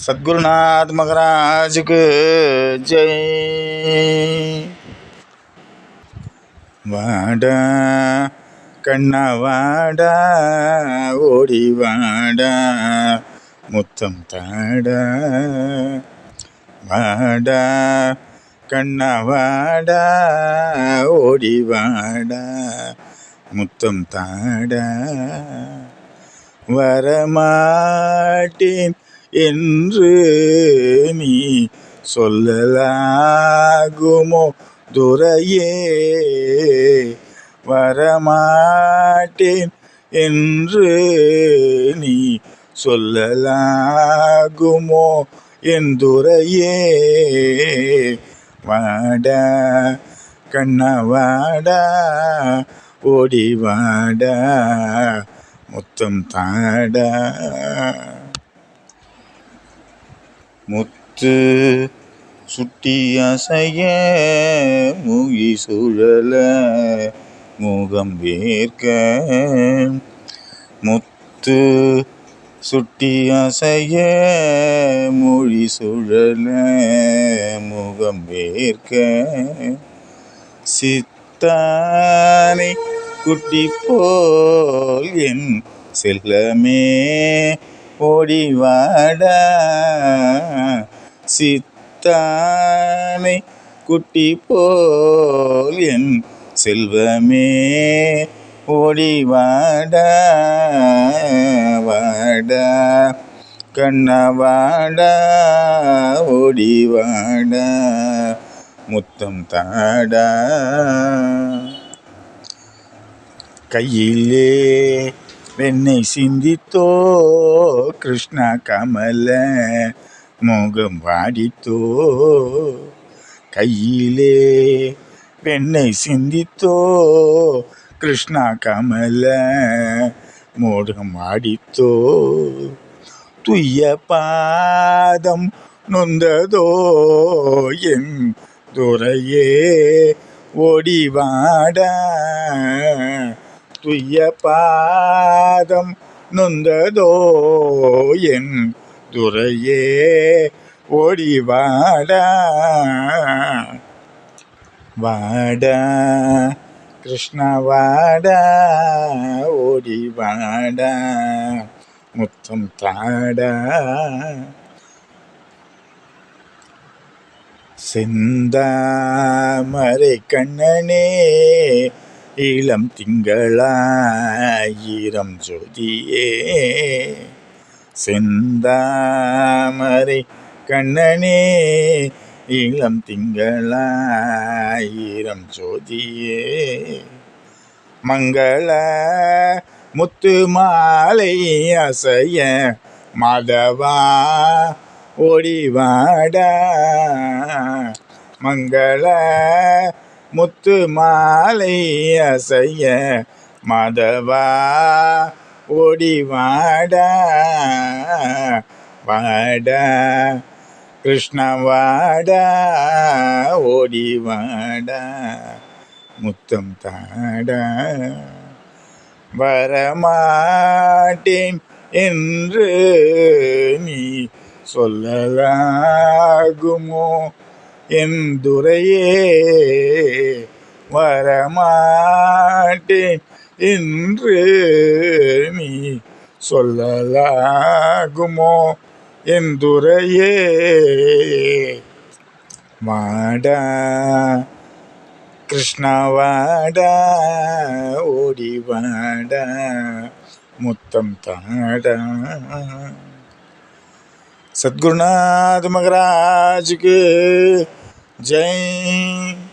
சத்குருநாத் மகராஜுக்கு ஜெய் வாடா கண்ணா வாடா ஓடி வாடா முத்தம் தாடா வாடா கண்ணா வாடா ஓடி என்று நீ சொல்லலாகுமோ? துறையே வரமாட்டேன் என்று நீ சொல்லலாகுமோ? என் துறையே வாடா கண்ணா வாடா ஓடி வாடா முத்தம் தாடா. முத்து சுட்டி அசைய முகி சுழல முகம் வேர்க்க முத்து சுட்டி அசைய மொழி சுழல முகம் வேர்க்க சித்தானை குட்டி போல் என் செல்லமே ஓடிவாடா சித்தானை குட்டி போல் என் செல்வமே. ஓடி வாடா வாடா. கண்ணா முத்தம் தாடா. கையிலே வெண்ணை சிந்தித்தோ கிருஷ்ணா கமல முகம் வாடித்தோ கையிலே வெண்ணை சிந்தித்தோ கிருஷ்ணா கமல மோகம் வாடித்தோ. துய்ய பாதம் நொந்ததோ என் துறையே ஓடிவாட வாடா துய்ய பாதம் நொந்ததோ என் துறையே ஓடி வாடா வாடா கிருஷ்ண வாடா ஓடி வாடா முத்தம் தாடா செந்தாமரை கண்ணனே இளம் திங்களாயிரம் ஜோதியே. செந்தாமரை கண்ணனே இளம் திங்களாயிரம் ஜோதியே. மங்கள முத்து மாலை அசைய மாதவா ஓடிவாடா. மங்கள முத்து மாலை அசைய மாதவா ஓடி வாடா வாடா கிருஷ்ண வாடா ஓடி வாடா முத்தம் தாடா. வரமாட்டேன் என்று நீ சொல்லலாகுமோ? எந்துரையே வரமாட்டேன். என்று நீ சொல்லலாகுமோ? எந்துரையே வாடா. கிருஷ்ணவாடா ஓடிவாடா முத்தம் தாடா. சத்குருநாத் மகராஜுக்கு James.